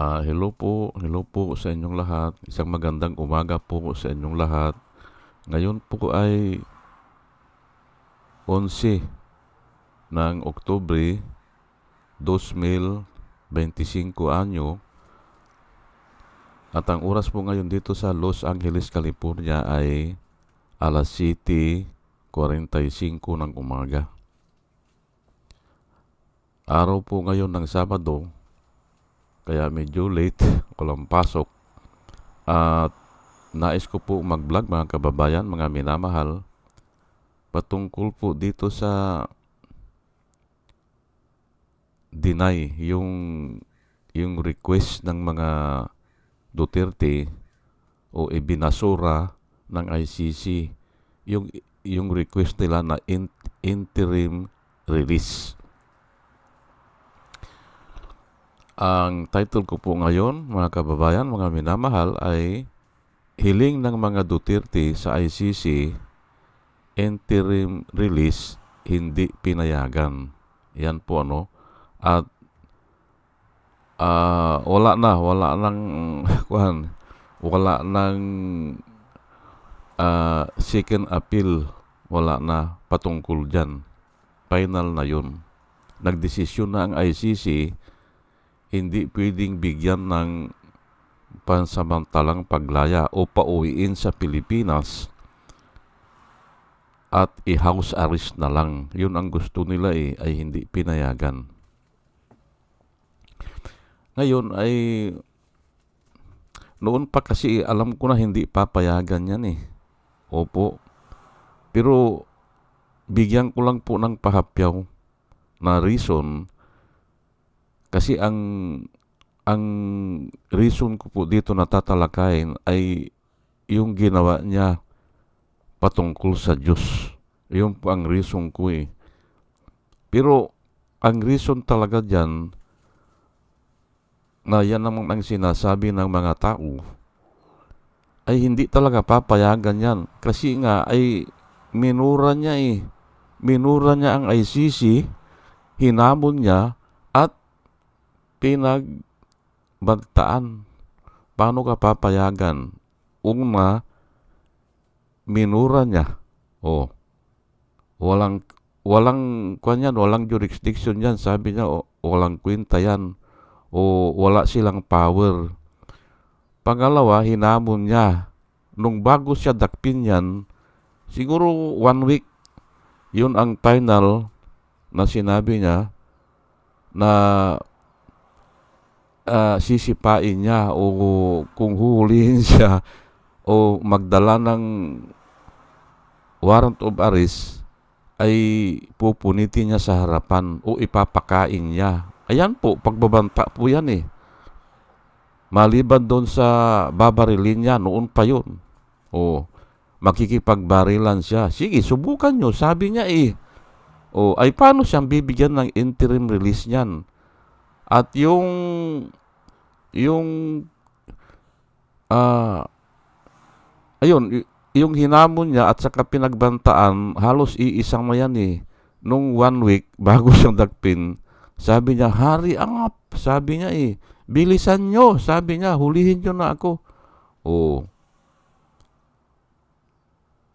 Ah, hello po, hello po sa inyong lahat. Isang magandang umaga po sa inyong lahat. Ngayon po ay 11 ng Oktubre 2025 anyo. At ang oras po ngayon dito sa Los Angeles, California ay alas 7.45 ng umaga. Araw po ngayon ng Sabado, kaya medyo late, walang pasok. At nais ko po mag-vlog mga kababayan, mga minamahal, patungkol po dito sa deny yung yung request ng mga Duterte o ibinasura ng ICC yung yung request nila na in- interim release. Ang title ko po ngayon, mga kababayan, mga minamahal, ay Hiling ng mga Duterte sa ICC Interim Release Hindi Pinayagan. Yan po ano. At ah, wala na, wala nang kuhan, wala nang ah, second appeal, wala na patungkol dyan. Final na yun. Nagdesisyon na ang ICC hindi pwedeng bigyan ng pansamantalang paglaya o pauwiin sa Pilipinas at i-house arrest na lang. Yun ang gusto nila eh, ay hindi pinayagan. Ngayon ay noon pa kasi alam ko na hindi papayagan yan eh. Opo. Pero bigyan ko lang po ng pahapyaw na reason kasi ang ang reason ko po dito na tatalakayin ay yung ginawa niya patungkol sa Diyos. Yun po ang reason ko eh. Pero ang reason talaga dyan na yan naman ang sinasabi ng mga tao ay hindi talaga papayagan yan. Kasi nga ay minura niya eh. Minura niya ang ICC, hinamon niya at pinagbagtaan. Paano ka papayagan? Una, minura niya. O, walang walang kwan yan, walang jurisdiction yan. Sabi niya, o, walang kwenta yan. O wala silang power. Pangalawa, hinamon niya. Nung bago siya dakpin yan, siguro one week, yun ang final na sinabi niya na ah, sisipain niya o kung huhulihin siya o magdala ng warrant of arrest ay pupunitin niya sa harapan o ipapakain niya. Ayan po, pagbabanta po yan eh. Maliban doon sa babarilin niya, noon pa yun. O makikipagbarilan siya. Sige, subukan nyo. Sabi niya eh. O ay paano siyang bibigyan ng interim release niyan? At yung yung ah ayun, yung hinamon niya at saka pinagbantaan, halos iisang na yan eh. Nung one week, bago siyang dagpin, sabi niya, hari angap. Sabi niya eh, bilisan nyo. Sabi niya, hulihin nyo na ako. Oh.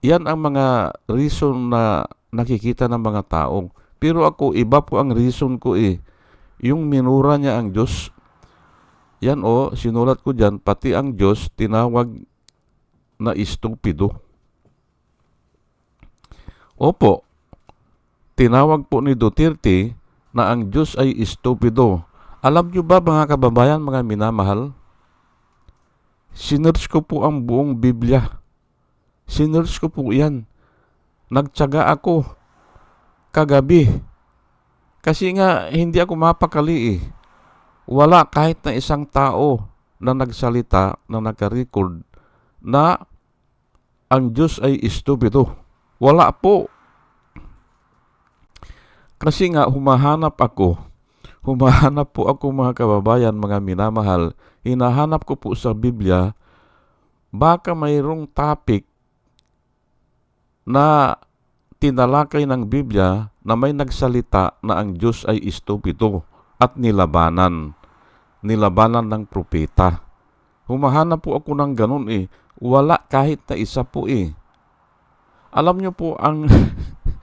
Yan ang mga reason na nakikita ng mga taong. Pero ako, iba po ang reason ko eh. Yung minura niya ang Diyos, yan o, sinulat ko dyan, pati ang Diyos tinawag na istupido. Opo, tinawag po ni Duterte na ang Diyos ay istupido. Alam nyo ba mga kababayan, mga minamahal? Sinerch ko po ang buong Biblia. Sinerch ko po yan. Nagtyaga ako kagabi. Kasi nga, hindi ako mapakali eh. Wala kahit na isang tao na nagsalita, na nakarecord, na ang Diyos ay istupido. Wala po. Kasi nga, humahanap ako. Humahanap po ako mga kababayan, mga minamahal. Hinahanap ko po sa Biblia, baka mayroong topic na tinalakay ng Biblia na may nagsalita na ang Diyos ay istupido at nilabanan nilabanan ng propeta. Humahanap po ako ng ganun eh. Wala kahit na isa po eh. Alam niyo po ang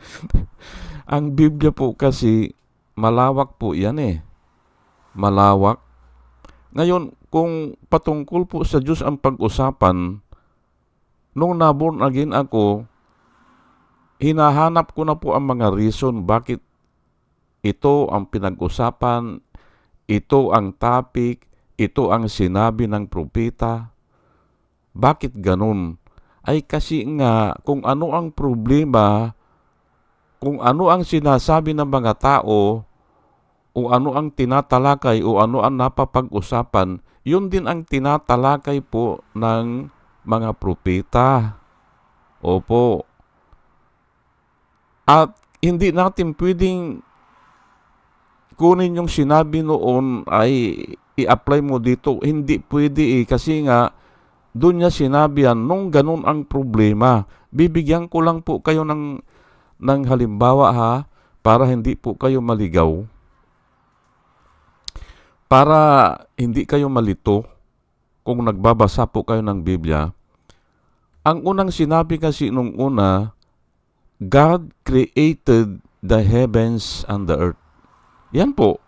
ang Biblia po kasi malawak po yan eh. Malawak. Ngayon, kung patungkol po sa Diyos ang pag-usapan, nung naborn again ako, hinahanap ko na po ang mga reason bakit ito ang pinag-usapan, ito ang topic, ito ang sinabi ng propeta. Bakit ganun? Ay kasi nga kung ano ang problema, kung ano ang sinasabi ng mga tao, o ano ang tinatalakay o ano ang napapag-usapan, yun din ang tinatalakay po ng mga propeta. Opo. At hindi natin pwedeng kunin yung sinabi noon ay i-apply mo dito. Hindi pwede eh kasi nga doon niya sinabi yan nung ganun ang problema. Bibigyan ko lang po kayo ng, ng halimbawa ha para hindi po kayo maligaw. Para hindi kayo malito kung nagbabasa po kayo ng Biblia. Ang unang sinabi kasi nung una, God created the heavens and the earth. Yan po.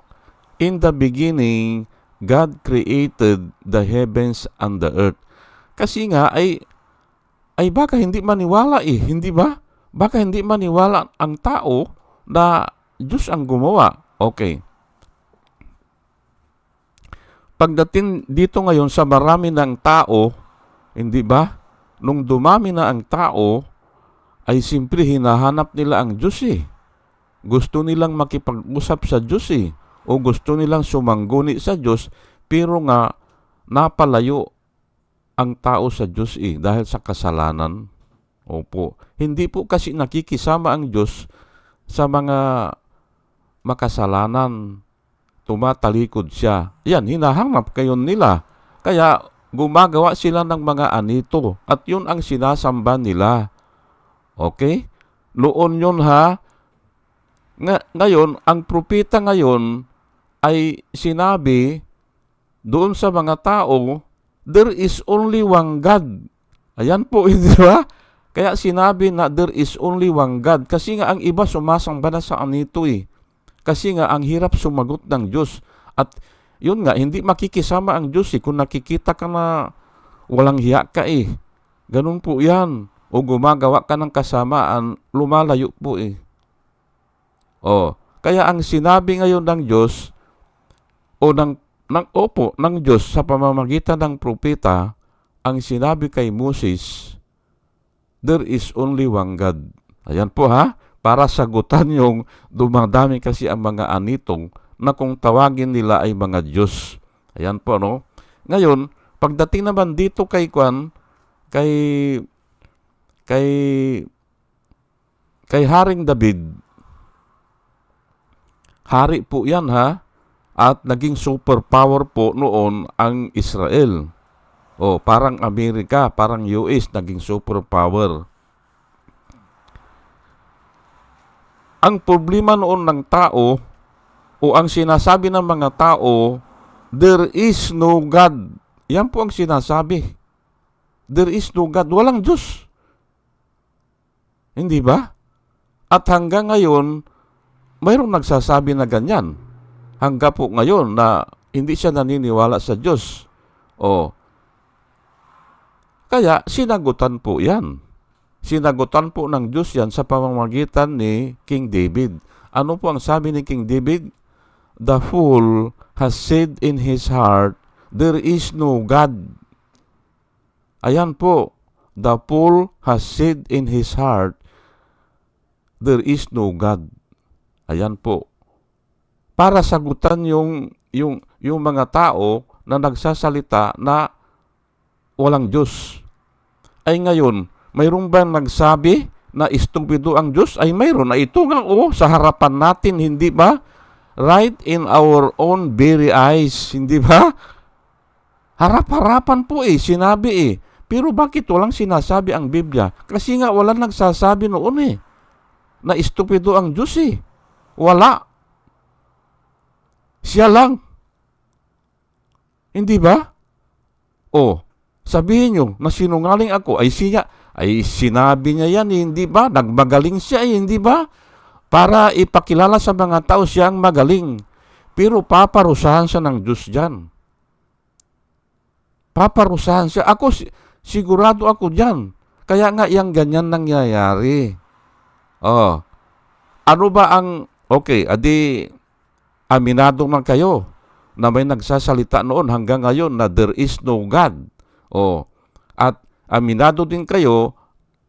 In the beginning, God created the heavens and the earth. Kasi nga ay ay baka hindi maniwala eh, hindi ba? Baka hindi maniwala ang tao na Diyos ang gumawa. Okay. Pagdating dito ngayon sa marami ng tao, hindi ba? Nung dumami na ang tao, ay simpre hinahanap nila ang Diyos eh. Gusto nilang makipag-usap sa Diyos eh. O gusto nilang sumangguni sa Diyos, pero nga napalayo ang tao sa Diyos eh dahil sa kasalanan. Opo. Hindi po kasi nakikisama ang Diyos sa mga makasalanan. Tumatalikod siya. Yan, hinahanap kayo nila. Kaya gumagawa sila ng mga anito. At yun ang sinasamba nila. Okay? Noon yun ha. Nga, ngayon, ang propeta ngayon ay sinabi doon sa mga tao, there is only one God. Ayan po, hindi ba? Kaya sinabi na there is only one God. Kasi nga ang iba sumasamba na sa anito eh. Kasi nga ang hirap sumagot ng Diyos. At yun nga, hindi makikisama ang Diyos eh. Kung nakikita ka na walang hiya ka eh. Ganun po yan. O gumagawa ka ng kasamaan, lumalayo po eh. O, kaya ang sinabi ngayon ng Diyos, o ng, ng opo, ng Diyos sa pamamagitan ng propeta, ang sinabi kay Moses, there is only one God. Ayan po ha, para sagutan yung dumadami kasi ang mga anitong na kung tawagin nila ay mga Diyos. Ayan po no. Ngayon, pagdating naman dito kay Kwan, kay kay kay Haring David, hari po yan ha, at naging superpower po noon ang Israel. O parang Amerika, parang US naging superpower. Ang problema noon ng tao o ang sinasabi ng mga tao, there is no God. Yan po ang sinasabi. There is no God. Walang Diyos. Hindi ba? At hanggang ngayon, mayroong nagsasabi na ganyan. Hanggang po ngayon na hindi siya naniniwala sa Diyos. O, kaya sinagutan po yan. Sinagutan po ng Diyos yan sa pamamagitan ni King David. Ano po ang sabi ni King David? The fool has said in his heart, there is no God. Ayan po, the fool has said in his heart, there is no God. Ayan po. Para sagutan yung, yung, yung mga tao na nagsasalita na walang Diyos. Ay ngayon, mayroong bang nagsabi na estupido ang Diyos? Ay mayroon na ito nga oh, sa harapan natin, hindi ba? Right in our own very eyes, hindi ba? Harap-harapan po eh, sinabi eh. Pero bakit walang sinasabi ang Biblia? Kasi nga walang nagsasabi noon eh. Na estupido ang Diyos eh. Wala. Siya lang. Hindi ba? O, sabihin nyo na sinungaling ako ay siya, ay sinabi niya yan, hindi ba? Nagmagaling siya, eh, hindi ba? Para ipakilala sa mga tao siyang magaling. Pero paparusahan siya ng Diyos dyan. Paparusahan siya. Ako, si- sigurado ako dyan. Kaya nga yung ganyan nangyayari. Oh. Ano ba ang, okay, adi, aminado man kayo na may nagsasalita noon hanggang ngayon na there is no God. Oh. At aminado din kayo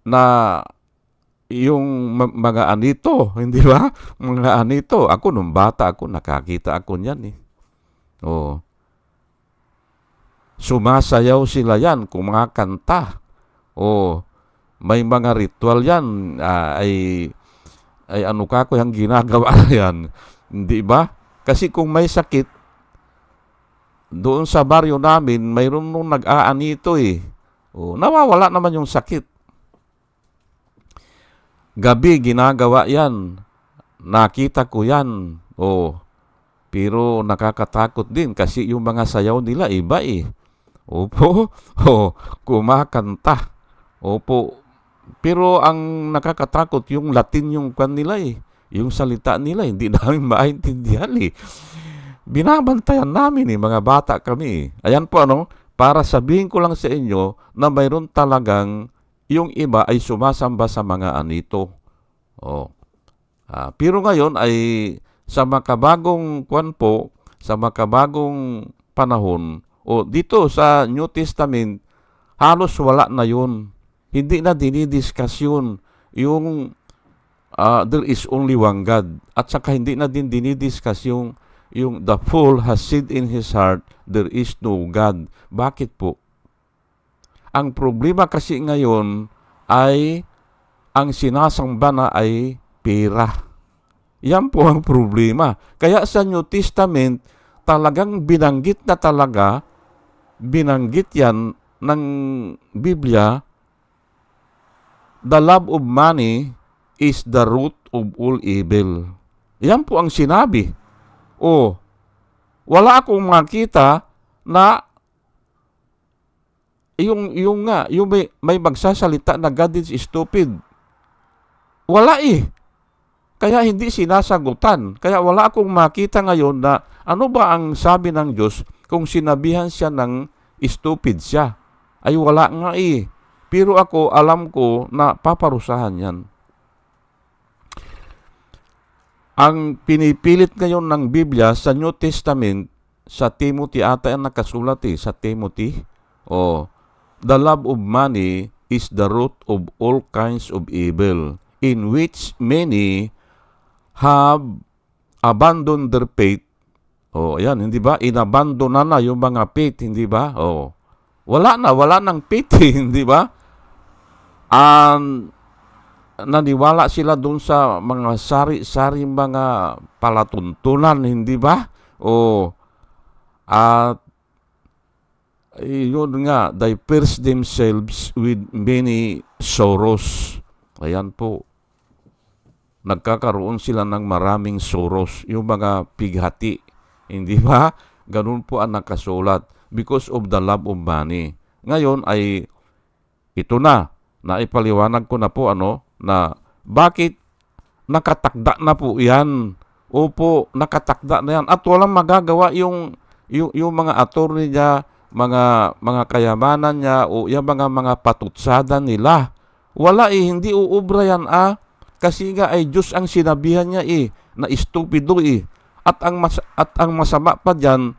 na yung mga anito, hindi ba? Mga anito. Ako nung bata ako, nakakita ako niyan eh. Oh. Sumasayaw sila yan, kumakanta. Oh. May mga ritual yan. ah, ay, ay ano ka ko yung ginagawa yan. Hindi ba? Kasi kung may sakit, doon sa baryo namin, mayroon nung nag-aanito eh. Oh, nawawala naman yung sakit. Gabi, ginagawa yan. Nakita ko yan. Oh, pero nakakatakot din kasi yung mga sayaw nila iba eh. Opo, oh, kumakanta. Opo. Pero ang nakakatakot yung Latin yung kwan nila eh. Yung salita nila, hindi namin maintindihan eh. Binabantayan namin eh, mga bata kami eh. Ayan po ano, para sabihin ko lang sa inyo na mayroon talagang yung iba ay sumasamba sa mga anito. Oh. Ah, pero ngayon ay sa makabagong kwan po, sa makabagong panahon, o dito sa New Testament, halos wala na yun. Hindi na dinidiscuss yun. Yung ah, there is only one God. At saka hindi na din dinidiscuss yung, yung the fool has said in his heart, there is no God. Bakit po? Ang problema kasi ngayon ay ang sinasamba na ay pera. Yan po ang problema. Kaya sa New Testament, talagang binanggit na talaga, binanggit yan ng Biblia, the love of money is the root of all evil. Yan po ang sinabi. O, wala akong makita na yung, yung nga, yung may, may magsasalita na God is stupid. Wala eh. Kaya hindi sinasagutan. Kaya wala akong makita ngayon na ano ba ang sabi ng Diyos kung sinabihan siya ng stupid siya. Ay wala nga eh. Pero ako, alam ko na paparusahan yan. Ang pinipilit ngayon ng Biblia sa New Testament, sa Timothy ata ang nakasulat eh, sa Timothy. Oh, the love of money is the root of all kinds of evil, in which many have abandoned their faith. Oh, ayan, hindi ba? Inabandon na na yung mga faith, hindi ba? Oh. Wala na, wala nang faith, hindi ba? And naniwala sila doon sa mga sari-sari mga palatuntunan, hindi ba? O at yun nga, they pierce themselves with many sorrows. Ayan po. Nagkakaroon sila ng maraming sorrows. Yung mga pighati. Hindi ba? Ganun po ang nakasulat. Because of the love of money. Ngayon ay ito na. Naipaliwanag ko na po ano na bakit nakatakda na po yan. Opo, nakatakda na yan. At walang magagawa yung, yung, yung mga attorney niya, mga, mga kayamanan niya, o yung mga mga patutsada nila. Wala eh, hindi uubra yan ah. Kasi nga ay Diyos ang sinabihan niya eh, na stupido eh. At ang, mas, at ang masama pa dyan,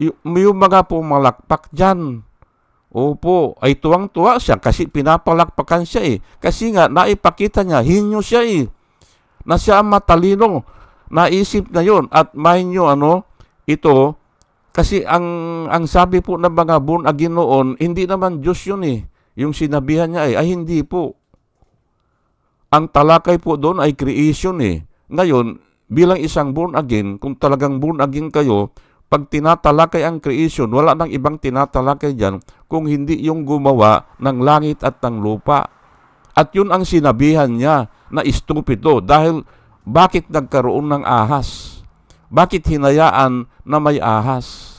yung, yung mga pumalakpak dyan, Opo, ay tuwang-tuwa siya kasi pinapalakpakan siya eh. Kasi nga, naipakita niya, hinyo siya eh. Na siya ang matalino. Naisip na yon At mind nyo, ano, ito, kasi ang, ang sabi po ng mga born again noon, hindi naman Diyos yun eh. Yung sinabihan niya eh, ay hindi po. Ang talakay po doon ay creation eh. Ngayon, bilang isang born again, kung talagang born again kayo, pag tinatalakay ang creation, wala nang ibang tinatalakay dyan kung hindi yung gumawa ng langit at ng lupa. At yun ang sinabihan niya na stupido dahil bakit nagkaroon ng ahas? Bakit hinayaan na may ahas?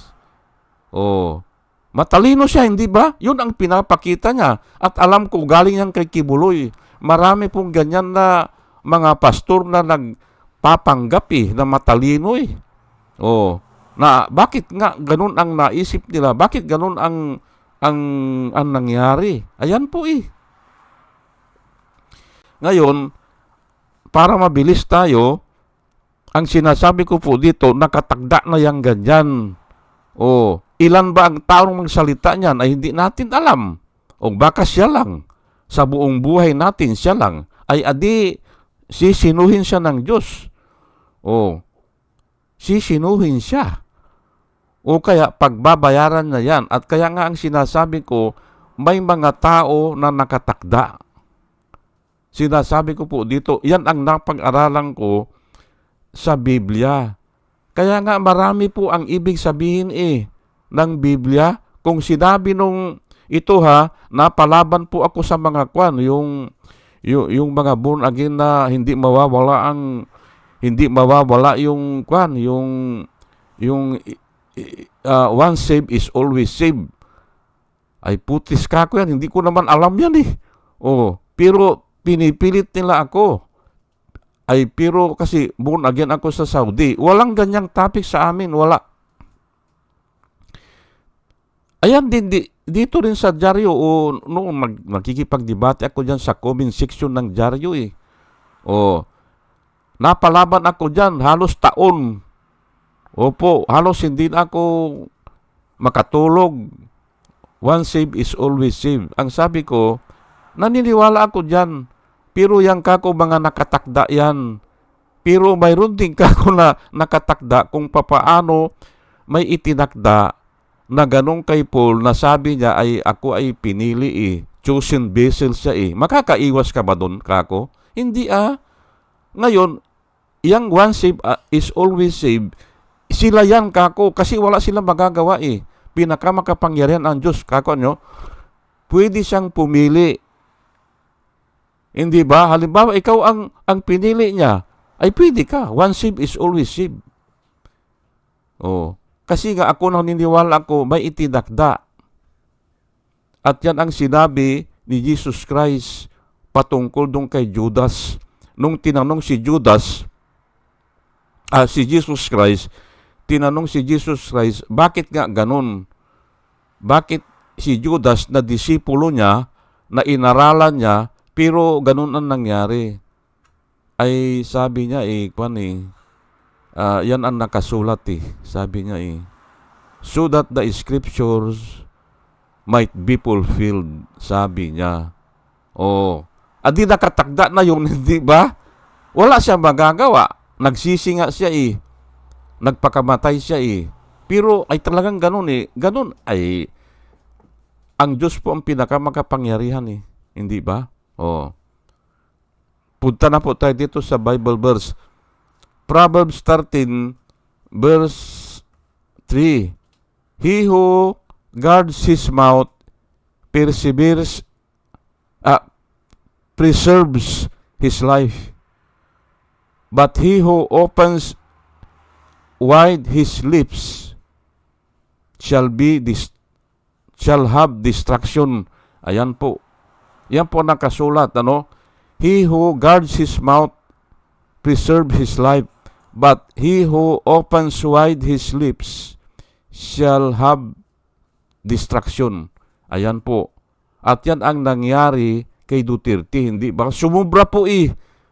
Oh, matalino siya, hindi ba? Yun ang pinapakita niya. At alam ko, galing yan kay Kibuloy. Marami pong ganyan na mga pastor na nagpapanggap eh, na matalino eh. Oh, na bakit nga ganun ang naisip nila? Bakit ganun ang ang ang nangyari? Ayan po eh. Ngayon, para mabilis tayo, ang sinasabi ko po dito, nakatagda na yang ganyan. O, ilan ba ang taong magsalita niyan ay hindi natin alam. O baka siya lang. Sa buong buhay natin, siya lang. Ay adi, sisinuhin siya ng Diyos. O, sisinuhin siya. O kaya pagbabayaran na yan. At kaya nga ang sinasabi ko, may mga tao na nakatakda. Sinasabi ko po dito, yan ang napag-aralan ko sa Biblia. Kaya nga marami po ang ibig sabihin eh ng Biblia. Kung sinabi nung ito ha, napalaban po ako sa mga kwan, yung, yung, yung mga born again na hindi mawawala ang hindi mawawala yung kwan, yung yung uh, one save is always save. Ay putis ka ko yan, hindi ko naman alam yan eh. Oh, pero pinipilit nila ako. Ay pero kasi born again ako sa Saudi. Walang ganyang topic sa amin, wala. Ayan din di, dito rin sa dyaryo o noong mag, magkikipagdebate ako diyan sa comment section ng dyaryo eh. O napalaban ako diyan halos taon. Opo, halos hindi na ako makatulog. One save is always save. Ang sabi ko, naniniwala ako diyan. Pero yang kako mga nakatakda yan. Pero mayroon din kako na nakatakda kung papaano may itinakda na ganong kay Paul na sabi niya ay ako ay pinili eh. Chosen vessel siya eh. Makakaiwas ka ba doon, kako? Hindi ah. Ngayon, yang one save uh, is always save. Sila yan, kako, kasi wala silang magagawa eh. Pinakamakapangyarihan ang Diyos, kako nyo. Pwede siyang pumili hindi ba? Halimbawa, ikaw ang, ang pinili niya, ay pwede ka. One save is always save. Oh. Kasi nga ako naniniwala ako, may itinakda. At yan ang sinabi ni Jesus Christ patungkol dong kay Judas. Nung tinanong si Judas, ah, si Jesus Christ, tinanong si Jesus Christ, bakit nga ganun? Bakit si Judas na disipulo niya, na inaralan niya, pero ganun ang nangyari. Ay sabi niya eh, kwan eh, uh, yan ang nakasulat eh. Sabi niya eh, so that the scriptures might be fulfilled, sabi niya. Oh, adi nakatakda na yun, hindi ba? Wala siya magagawa. Nagsisi nga siya eh. Nagpakamatay siya eh. Pero ay talagang ganun eh. Ganun ay ang Diyos po ang pinakamakapangyarihan eh. Hindi ba? Oh. Punta na po tayo dito sa Bible verse. Proverbs 13 verse 3. He who guards his mouth perseveres uh, preserves his life. But he who opens wide his lips shall be dis- shall have destruction. Ayan po. Yan po nakasulat, ano? He who guards his mouth preserve his life, but he who opens wide his lips shall have destruction. Ayan po. At yan ang nangyari kay Duterte, hindi ba? Sumubra po eh.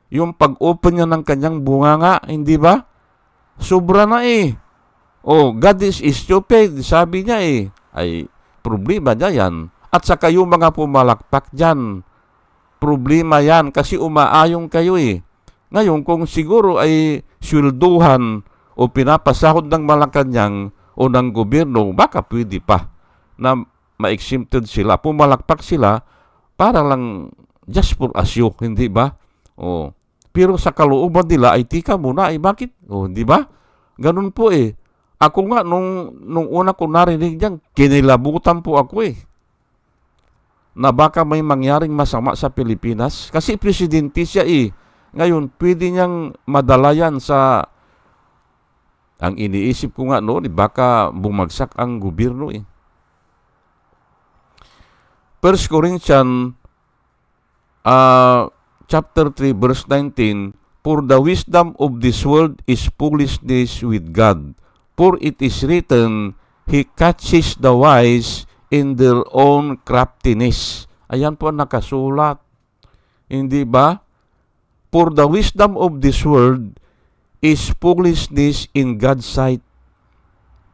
Yung pag-open niya ng kanyang bunganga, hindi ba? Sobra na eh. Oh, God is stupid, sabi niya eh. Ay, problema niya yan. At sa kayo mga pumalakpak dyan, problema yan kasi umaayong kayo eh. Ngayon, kung siguro ay swelduhan o pinapasahod ng Malacanang o ng gobyerno, baka pwede pa na ma-exempted sila. Pumalakpak sila para lang just for asyo, hindi ba? O, pero sa kalooban nila ay tika muna, ay bakit? O, hindi ba? Ganun po eh. Ako nga, nung, nung una ko narinig diyan, kinilabutan po ako eh na baka may mangyaring masama sa Pilipinas? Kasi presidente siya eh. Ngayon, pwede niyang madala yan sa Ang iniisip ko nga noon, eh, baka bumagsak ang gobyerno eh. 1 Corinthians uh, chapter 3 verse 19 For the wisdom of this world is foolishness with God. For it is written, He catches the wise in their own craftiness. Ayan po nakasulat. Hindi ba? For the wisdom of this world is foolishness in God's sight.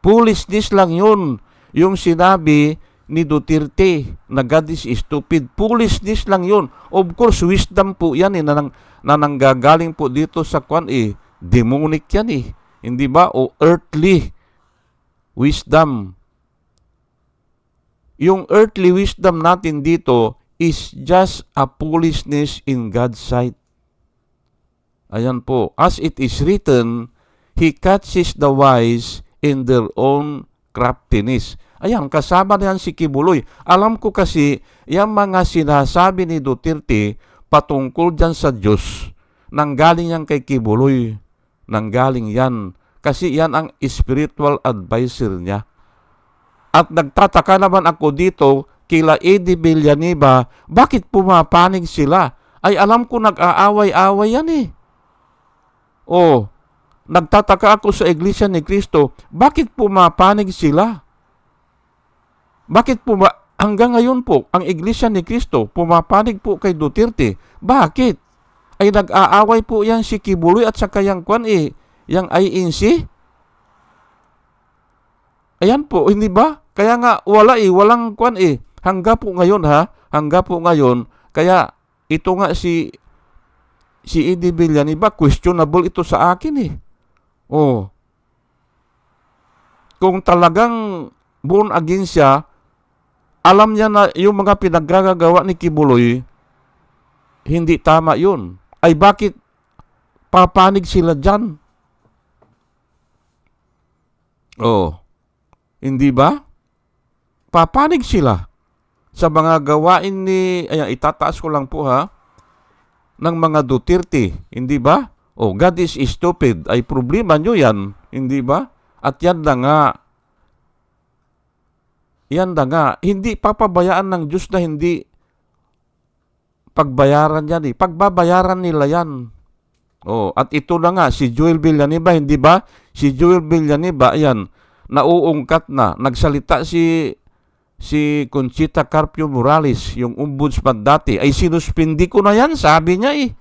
Foolishness lang yun. Yung sinabi ni Duterte na God is stupid. Foolishness lang yun. Of course, wisdom po yan eh, na, nang, na nanggagaling po dito sa kwan eh. Demonic yan eh. Hindi ba? O earthly wisdom. Yung earthly wisdom natin dito is just a foolishness in God's sight. Ayan po. As it is written, He catches the wise in their own craftiness. Ayan, kasama na si Kibuloy. Alam ko kasi, yung mga sinasabi ni Duterte patungkol dyan sa Diyos, nanggaling yan kay Kibuloy. Nanggaling yan. Kasi yan ang spiritual advisor niya. At nagtataka naman ako dito, kila Eddie Villanueva, bakit pumapanig sila? Ay alam ko nag-aaway-away yan eh. Oh, nagtataka ako sa Iglesia ni Cristo, bakit pumapanig sila? Bakit puma hanggang ngayon po ang Iglesia ni Cristo pumapanig po kay Duterte? Bakit? Ay nag-aaway po yan si Kibuloy at saka yung kwan eh, yung INC? Ayan po, hindi ba? Kaya nga wala eh, walang kwan eh. Hangga po ngayon ha, hangga po ngayon, kaya ito nga si si Eddie Villanueva, questionable ito sa akin eh. Oh. Kung talagang born again siya, alam niya na yung mga pinaggagawa ni Kibuloy, hindi tama yun. Ay bakit papanig sila dyan? Oh. Hindi ba? Papanig sila sa mga gawain ni, ayan, itataas ko lang po ha, ng mga Duterte, hindi ba? Oh, God is stupid. Ay problema nyo yan, hindi ba? At yan na nga, yan na nga, hindi papabayaan ng Diyos na hindi pagbayaran yan eh. Pagbabayaran nila yan. Oh, at ito na nga, si Joel Villanueva, hindi ba? Si Joel Villanueva, ayan, nauungkat na. Nagsalita si si Conchita Carpio Morales, yung ombudsman dati, ay sinuspindi ko na yan, sabi niya eh.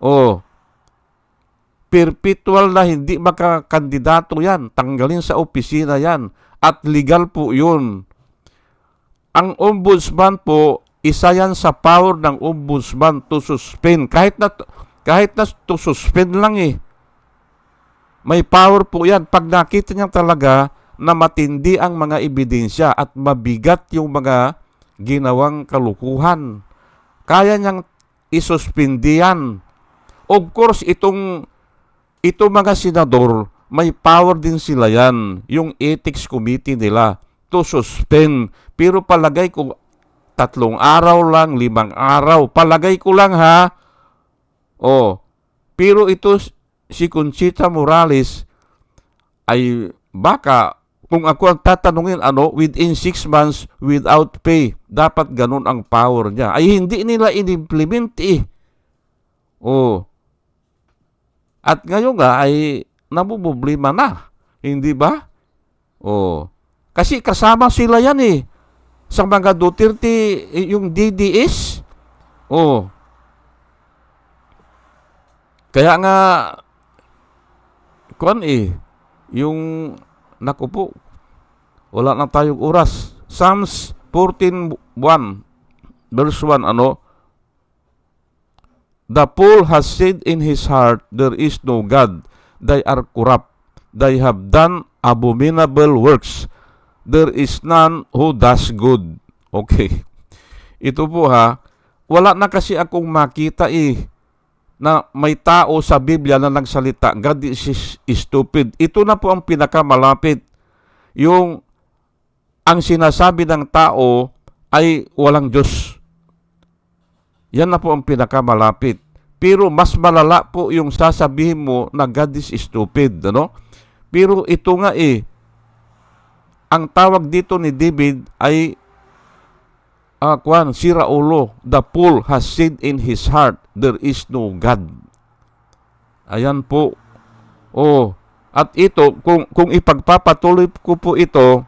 Oh, perpetual na hindi makakandidato yan, tanggalin sa opisina yan, at legal po yun. Ang ombudsman po, isa yan sa power ng ombudsman to suspend. Kahit na, kahit na to suspend lang eh. May power po yan. Pag nakita niya talaga na matindi ang mga ebidensya at mabigat yung mga ginawang kalukuhan. Kaya niyang isuspindi yan. Of course, itong, itong mga senador, may power din sila yan. Yung ethics committee nila to suspend. Pero palagay ko, tatlong araw lang, limang araw. Palagay ko lang ha. Oh, pero ito si Conchita Morales ay baka kung ako ang tatanungin, ano, within 6 months without pay, dapat ganun ang power niya. Ay hindi nila in-implement eh. Oh. At ngayon nga ay nabublema na. Hindi ba? Oh. Kasi kasama sila yan eh. Sa mga Duterte, yung DDS. Oh. Kaya nga, kuan eh, yung Naku po, wala na tayong oras. Psalms 14.1 verse 1, ano? The fool has said in his heart, there is no God. They are corrupt. They have done abominable works. There is none who does good. Okay. Ito po ha, wala na kasi akong makita eh na may tao sa Biblia na nagsalita, God is stupid. Ito na po ang pinakamalapit. Yung ang sinasabi ng tao ay walang Diyos. Yan na po ang pinakamalapit. Pero mas malala po yung sasabihin mo na God is stupid. Ano? Pero ito nga eh, ang tawag dito ni David ay ah kwan, si Raulo, the fool has said in his heart, there is no God. Ayan po. Oh, at ito, kung, kung ipagpapatuloy ko po ito,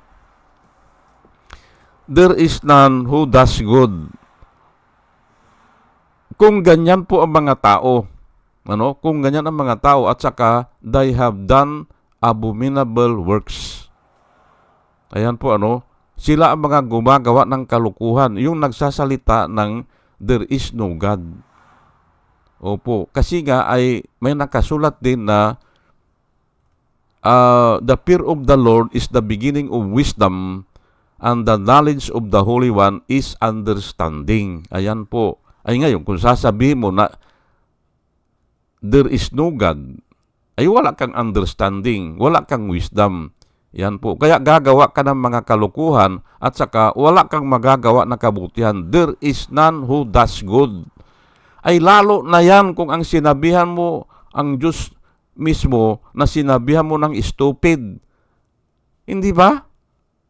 there is none who does good. Kung ganyan po ang mga tao, ano? Kung ganyan ang mga tao at saka they have done abominable works. Ayan po ano, sila ang mga gumagawa ng kalukuhan, yung nagsasalita ng there is no God. Opo, kasi nga ay may nakasulat din na uh, the fear of the Lord is the beginning of wisdom and the knowledge of the Holy One is understanding. Ayan po. Ay ngayon, kung sasabihin mo na there is no God, ay wala kang understanding, wala kang wisdom. Yan po. Kaya gagawa ka ng mga kalukuhan at saka wala kang magagawa na kabutihan. There is none who does good. Ay lalo na yan kung ang sinabihan mo ang Diyos mismo na sinabihan mo ng stupid. Hindi ba?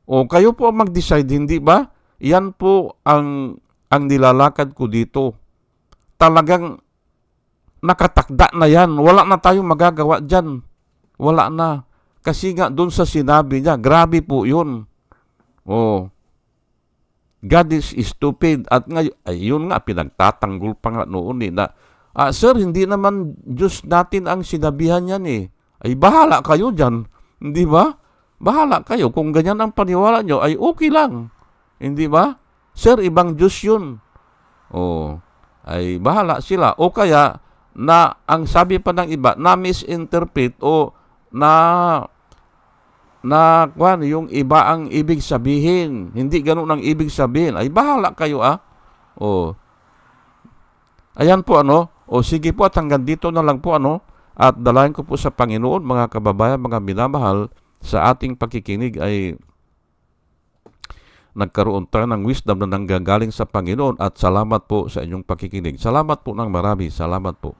O kayo po ang mag-decide, hindi ba? Yan po ang ang nilalakad ko dito. Talagang nakatakda na yan. Wala na tayong magagawa dyan. Wala na. Kasi nga doon sa sinabi niya, grabe po yun. Oh. God is stupid. At ngayon, ayun nga, pinagtatanggol pa nga noon eh, na, ah, Sir, hindi naman Diyos natin ang sinabihan yan eh. Ay, bahala kayo dyan. Hindi ba? Bahala kayo. Kung ganyan ang paniwala nyo, ay okay lang. Hindi ba? Sir, ibang Diyos yun. Oh, ay bahala sila. O kaya, na ang sabi pa ng iba, na misinterpret o na na kwan, yung iba ang ibig sabihin. Hindi ganun ang ibig sabihin. Ay bahala kayo ah. O. Ayan po ano. O sige po at hanggang dito na lang po ano. At dalayan ko po sa Panginoon mga kababayan, mga minamahal sa ating pakikinig ay nagkaroon tayo ng wisdom na nanggagaling sa Panginoon at salamat po sa inyong pakikinig. Salamat po ng marami. Salamat po.